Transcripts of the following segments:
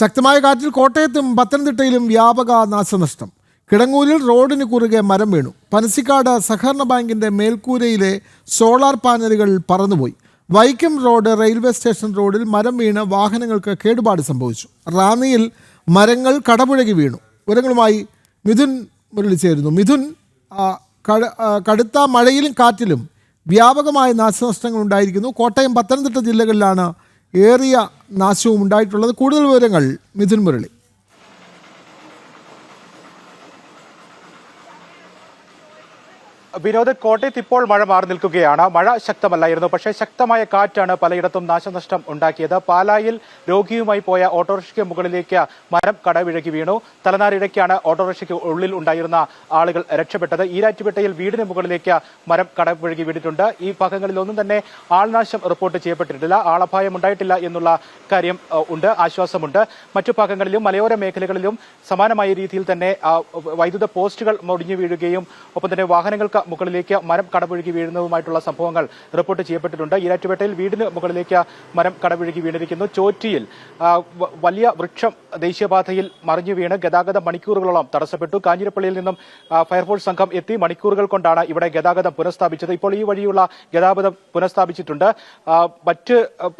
ശക്തമായ കാറ്റിൽ കോട്ടയത്തും പത്തനംതിട്ടയിലും വ്യാപക നാശനഷ്ടം. കിടങ്ങൂരിൽ റോഡിന് കുറുകെ മരം വീണു. പനസിക്കാട് സഹകരണ ബാങ്കിന്റെ മേൽക്കൂരയിലെ സോളാർ പാനലുകൾ പറന്നുപോയി. വൈക്കം റോഡ് റെയിൽവേ സ്റ്റേഷൻ റോഡിൽ മരം വീണ് വാഹനങ്ങൾക്ക് കേടുപാട് സംഭവിച്ചു. റാന്നിയിൽ മരങ്ങൾ കടപുഴകി വീണു. വിവരങ്ങളുമായി മിഥുൻ മുരളി ചേരുന്നു. മിഥുൻ കടുത്ത മഴയിലും കാറ്റിലും വ്യാപകമായ നാശനഷ്ടങ്ങൾ ഉണ്ടായിരിക്കുന്നു. കോട്ടയം പത്തനംതിട്ട ജില്ലകളിലാണ് ഏറിയ നാശവും ഉണ്ടായിട്ടുള്ളത് കൂടുതൽ വിവരങ്ങൾ മിഥുൻ മുരളി. വിനോദ് കോട്ടയത്ത് ഇപ്പോൾ മഴ മാറി നിൽക്കുകയാണ്. മഴ ശക്തമല്ലായിരുന്നു. പക്ഷേ ശക്തമായ കാറ്റാണ് പലയിടത്തും നാശനഷ്ടം ഉണ്ടാക്കിയത്. പാലായിൽ രോഗിയുമായി പോയ ഓട്ടോറിക്ഷയ്ക്ക് മുകളിലേക്ക് മരം കടവിഴകി വീണു. തലനാരിഴയ്ക്കാണ് ഓട്ടോറിക്ഷയ്ക്ക് ഉള്ളിൽ ഉണ്ടായിരുന്ന ആളുകൾ രക്ഷപ്പെട്ടത്. ഈരാറ്റുപേട്ടയിൽ വീടിന് മുകളിലേക്ക് മരം കടവിഴകി വീണിട്ടുണ്ട്. ഈ ഭാഗങ്ങളിലൊന്നും തന്നെ ആൾനാശം റിപ്പോർട്ട് ചെയ്യപ്പെട്ടിട്ടില്ല. ആളപായം ഉണ്ടായിട്ടില്ല എന്നുള്ള കാര്യം ഉണ്ട്. ആശ്വാസമുണ്ട്. മറ്റു ഭാഗങ്ങളിലും മലയോര മേഖലകളിലും സമാനമായ രീതിയിൽ തന്നെ വൈദ്യുത പോസ്റ്റുകൾ മുടിഞ്ഞു വീഴുകയും ഒപ്പം തന്നെ വാഹനങ്ങൾക്ക് മുകളിലേക്ക് മരം കടപുഴുകി വീഴുന്നതുമായിട്ടുള്ള സംഭവങ്ങൾ റിപ്പോർട്ട് ചെയ്യപ്പെട്ടിട്ടുണ്ട്. ഈരാറ്റുപേട്ടയിൽ വീടിന് മുകളിലേക്ക് മരം കടപുഴുകി വീണിരിക്കുന്നു. ചോറ്റിയിൽ വലിയ വൃക്ഷം ദേശീയപാതയിൽ മറിഞ്ഞു വീണ് ഗതാഗതം മണിക്കൂറുകളോളം തടസ്സപ്പെട്ടു. കാഞ്ഞിരപ്പള്ളിയിൽ നിന്നും ഫയർഫോഴ്സ് സംഘം എത്തി മണിക്കൂറുകൾ കൊണ്ടാണ് ഇവിടെ ഗതാഗതം പുനഃസ്ഥാപിച്ചത്. ഇപ്പോൾ ഈ വഴിയുള്ള ഗതാഗതം പുനഃസ്ഥാപിച്ചിട്ടുണ്ട്. മറ്റ്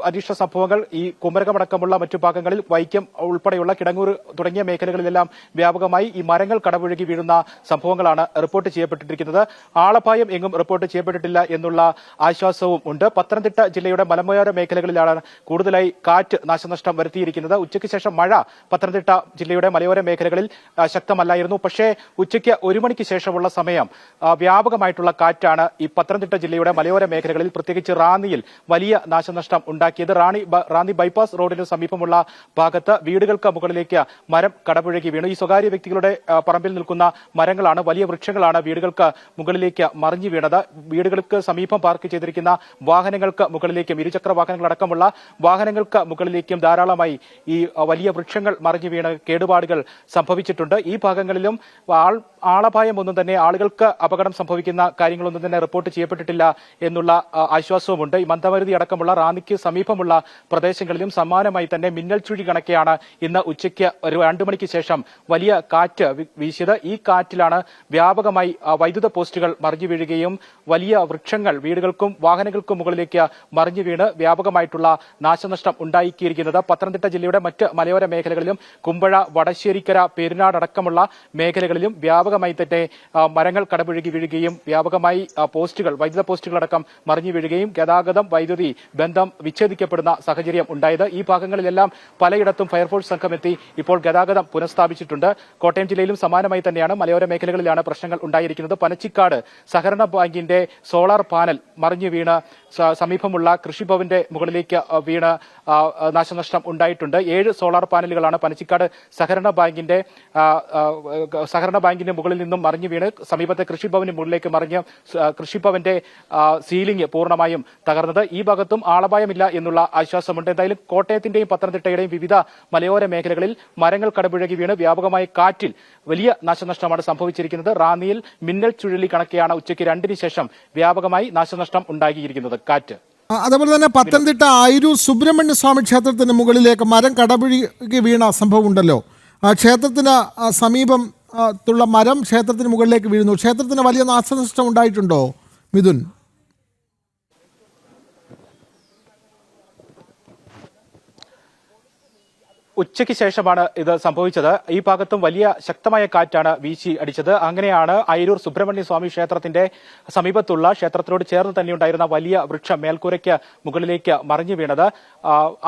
അരിഷ്ട സംഭവങ്ങൾ ഈ കുമരകമടക്കമുള്ള മറ്റു ഭാഗങ്ങളിൽ വൈക്കം ഉൾപ്പെടെയുള്ള കിടങ്ങൂർ തുടങ്ങിയ മേഖലകളിലെല്ലാം വ്യാപകമായി ഈ മരങ്ങൾ കടപുഴകി വീഴുന്ന സംഭവങ്ങളാണ് റിപ്പോർട്ട് ചെയ്യപ്പെട്ടിരിക്കുന്നത്. ആളപായം എങ്ങും റിപ്പോർട്ട് ചെയ്യപ്പെട്ടിട്ടില്ല എന്നുള്ള ആശ്വാസവും ഉണ്ട്. പത്തനംതിട്ട ജില്ലയുടെ മലമയോര മേഖലകളിലാണ് കൂടുതലായി കാറ്റ് നാശനഷ്ടം വരുത്തിയിരിക്കുന്നത്. ഉച്ചയ്ക്ക് ശേഷം മഴ പത്തനംതിട്ട ജില്ലയുടെ മലയോര മേഖലകളിൽ ശക്തമല്ലായിരുന്നു. പക്ഷേ ഉച്ചയ്ക്ക് ഒരു മണിക്ക് ശേഷമുള്ള സമയം വ്യാപകമായിട്ടുള്ള കാറ്റാണ് ഈ പത്തനംതിട്ട ജില്ലയുടെ മലയോര മേഖലകളിൽ പ്രത്യേകിച്ച് റാന്നിയിൽ വലിയ നാശനഷ്ടം ഉണ്ടാക്കിയത്. റാണി റാന്നി ബൈപ്പാസ് റോഡിന് സമീപമുള്ള ഭാഗത്ത് വീടുകൾക്ക് മുകളിലേക്ക് മരം കടപുഴകി വീണു. ഈ സ്വകാര്യ വ്യക്തികളുടെ പറമ്പിൽ നിൽക്കുന്ന മരങ്ങളാണ് വലിയ വൃക്ഷങ്ങളാണ് വീടുകൾക്ക് മുകളിലേക്ക് മറിഞ്ഞു വീണത്. വീടുകൾക്ക് സമീപം പാർക്ക് ചെയ്തിരിക്കുന്ന വാഹനങ്ങൾക്ക് മുകളിലേക്കും ഇരുചക്ര വാഹനങ്ങളടക്കമുള്ള വാഹനങ്ങൾക്ക് മുകളിലേക്കും ധാരാളമായി ഈ വലിയ വൃക്ഷങ്ങൾ മറിഞ്ഞു വീണ് കേടുപാടുകൾ സംഭവിച്ചിട്ടുണ്ട്. ഈ ഭാഗങ്ങളിലും ആൾ ആളപായം ഒന്നും തന്നെ ആളുകൾക്ക് അപകടം സംഭവിക്കുന്ന കാര്യങ്ങളൊന്നും തന്നെ റിപ്പോർട്ട് ചെയ്യപ്പെട്ടിട്ടില്ല എന്നുള്ള ആശ്വാസവുമുണ്ട്. ഈ മന്ദമരുതി അടക്കമുള്ള റാന്നിക്ക് സമീപമുള്ള പ്രദേശങ്ങളിലും സമാനമായി തന്നെ മിന്നൽ ചുഴി കണക്കെയാണ് ഇന്ന് ഉച്ചയ്ക്ക് ഒരു രണ്ടു മണിക്ക് ശേഷം വലിയ കാറ്റ് വീശിയത്. ഈ കാറ്റിലാണ് വ്യാപകമായി വൈദ്യുത പോസ്റ്റുകൾ മറിഞ്ഞു വീഴുകയും വലിയ വൃക്ഷങ്ങൾ വീടുകൾക്കും വാഹനങ്ങൾക്കും മുകളിലേക്ക് മറിഞ്ഞു വീണ് വ്യാപകമായിട്ടുള്ള നാശനഷ്ടം ഉണ്ടാക്കിയിരിക്കുന്നത് പത്തനംതിട്ട ജില്ലയുടെ മറ്റ് മലയോര മേഖലകളിലും കുമ്പഴ വടശ്ശേരിക്കര പെരുനാടക്കമുള്ള മേഖലകളിലും വ്യാപകമായി തന്നെ മരങ്ങൾ കടപുഴകി വീഴുകയും വ്യാപകമായി പോസ്റ്റുകൾ വൈദ്യുത പോസ്റ്റുകളടക്കം മറിഞ്ഞു വീഴുകയും ഗതാഗതം വൈദ്യുതി ബന്ധം വിച്ഛേദിക്കപ്പെടുന്ന സാഹചര്യം ഉണ്ടായത്. ഈ ഭാഗങ്ങളിലെല്ലാം പലയിടത്തും ഫയർഫോഴ്സ് സംഘം എത്തി ഇപ്പോൾ ഗതാഗതം പുനഃസ്ഥാപിച്ചിട്ടുണ്ട്. കോട്ടയം ജില്ലയിലും സമാനമായി തന്നെയാണ് മലയോര മേഖലകളിലാണ് പ്രശ്നങ്ങൾ ഉണ്ടായിരിക്കുന്നത്. പനച്ചിക്കാട് സഹകരണ ബാങ്കിന്റെ സോളാർ പാനൽ മറിഞ്ഞു വീണ് സമീപമുള്ള കൃഷിഭവന്റെ മുകളിലേക്ക് വീണ് നാശനഷ്ടം ഉണ്ടായിട്ടുണ്ട്. ഏഴ് സോളാർ പാനലുകളാണ് പനച്ചിക്കാട് സഹകരണ ബാങ്കിന്റെ സഹകരണ ബാങ്കിന്റെ മുകളിൽ നിന്നും മറിഞ്ഞു വീണ് സമീപത്തെ കൃഷിഭവന് മുകളിലേക്ക് മറിഞ്ഞ് കൃഷിഭവന്റെ സീലിംഗ് പൂർണമായും തകർന്നത്. ഈ ഭാഗത്തും ആളപായമില്ല എന്നുള്ള ആശ്വാസമുണ്ട്. എന്തായാലും കോട്ടയത്തിന്റെയും പത്തനംതിട്ടയുടെയും വിവിധ മലയോര മേഖലകളിൽ മരങ്ങൾ കടപുഴകി വീണ് വ്യാപകമായ കാറ്റിൽ വലിയ നാശനഷ്ടമാണ് സംഭവിച്ചിരിക്കുന്നത്. റാന്നിയിൽ മിന്നൽ ചുഴലി കണക്കെയാണ് ഉച്ചയ്ക്ക് രണ്ടിന് ശേഷം വ്യാപകമായി നാശനഷ്ടം ഉണ്ടാക്കിയിരിക്കുന്നത് കാറ്റ്. അതുപോലെ തന്നെ പത്തനംതിട്ട ആയിരൂർ സുബ്രഹ്മണ്യ സ്വാമി ക്ഷേത്രത്തിന് മുകളിലേക്ക് മരം കടപിഴുകി വീണ സംഭവം ഉണ്ടല്ലോ. ക്ഷേത്രത്തിന് സമീപം ആ, ത്തുള്ള മരം ക്ഷേത്രത്തിന് മുകളിലേക്ക് വീഴുന്നു. ക്ഷേത്രത്തിന് വലിയ നാശനഷ്ടം ഉണ്ടായിട്ടുണ്ടോ മിഥുൻ? ഉച്ചയ്ക്ക് ശേഷമാണ് ഇത് സംഭവിച്ചത്. ഈ ഭാഗത്തും വലിയ ശക്തമായ കാറ്റാണ് വീശി അടിച്ചത്. അങ്ങനെയാണ് അയിരൂർ സുബ്രഹ്മണ്യ സ്വാമി ക്ഷേത്രത്തിന്റെ സമീപത്തുള്ള ക്ഷേത്രത്തിനോട് ചേർന്ന് തന്നെ ഉണ്ടായിരുന്ന വലിയ വൃക്ഷം മേൽക്കൂരയ്ക്ക് മുകളിലേക്ക് മറിഞ്ഞു വീണത്.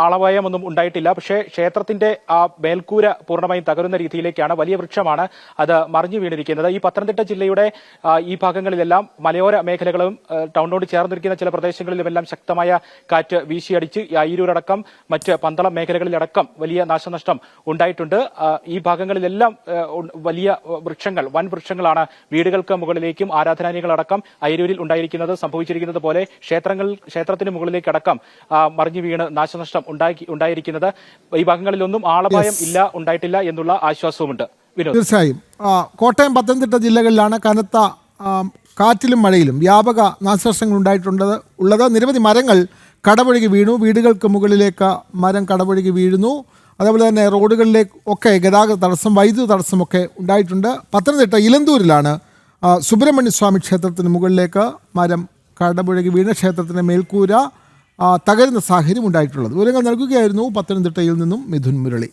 ആളവയമൊന്നും ഉണ്ടായിട്ടില്ല. പക്ഷേ ക്ഷേത്രത്തിന്റെ ആ മേൽക്കൂര പൂർണമായും തകരുന്ന രീതിയിലേക്കാണ് വലിയ വൃക്ഷമാണ് അത് മറിഞ്ഞു വീണിരിക്കുന്നത്. ഈ പത്തനംതിട്ട ജില്ലയുടെ ഈ ഭാഗങ്ങളിലെല്ലാം മലയോര മേഖലകളും ടൗണിനോട് ചേർന്നിരിക്കുന്ന ചില പ്രദേശങ്ങളിലുമെല്ലാം ശക്തമായ കാറ്റ് വീശിയടിച്ച് അയിരൂരടക്കം മറ്റ് പന്തളം മേഖലകളിലടക്കം വലിയ നാശനഷ്ടം ഉണ്ടായിട്ടുണ്ട്. ഈ ഭാഗങ്ങളിലെല്ലാം വലിയ വൃക്ഷങ്ങൾ വൻ വൃക്ഷങ്ങളാണ് വീടുകൾക്ക് മുകളിലേക്കും ആരാധനാലയങ്ങളടക്കം അയരൂരിൽ ഉണ്ടായിരിക്കുന്നത് സംഭവിച്ചിരിക്കുന്നത് പോലെ ക്ഷേത്രങ്ങൾ ക്ഷേത്രത്തിന് മുകളിലേക്കടക്കം മറിഞ്ഞു വീണ് നാശനഷ്ടം ഉണ്ടാക്കി ഉണ്ടായിരിക്കുന്നത്. ഈ ഭാഗങ്ങളിലൊന്നും ആളപായം ഇല്ല ഉണ്ടായിട്ടില്ല എന്നുള്ള ആശ്വാസവുമുണ്ട്. തീർച്ചയായും. കോട്ടയം പത്തനംതിട്ട ജില്ലകളിലാണ് കനത്ത കാറ്റിലും മഴയിലും വ്യാപക നാശനഷ്ടങ്ങൾ ഉണ്ടായിട്ടുള്ളത് ഉള്ളത്. നിരവധി മരങ്ങൾ കടപുഴകി വീണു. വീടുകൾക്ക് മുകളിലേക്ക് മരം കടപുഴകി വീഴുന്നു. അതേപോലെ തന്നെ റോഡുകളിലെ ഒക്കെ ഗതാഗത തടസ്സം വൈദ്യുത തടസ്സമൊക്കെ ഉണ്ടായിട്ടുണ്ട്. പത്തനംതിട്ട ഇലന്തൂരിലാണ് സുബ്രഹ്മണ്യ സ്വാമി ക്ഷേത്രത്തിന് മുകളിലേക്ക് മരം കടപുഴകി വീണ ക്ഷേത്രത്തിന്റെ മേൽക്കൂര തകരുന്ന സാഹചര്യം ഉണ്ടായിട്ടുള്ളത്. വിവരങ്ങൾ നൽകുകയായിരുന്നു പത്തനംതിട്ടയിൽ നിന്നും മിഥുൻ മുരളി.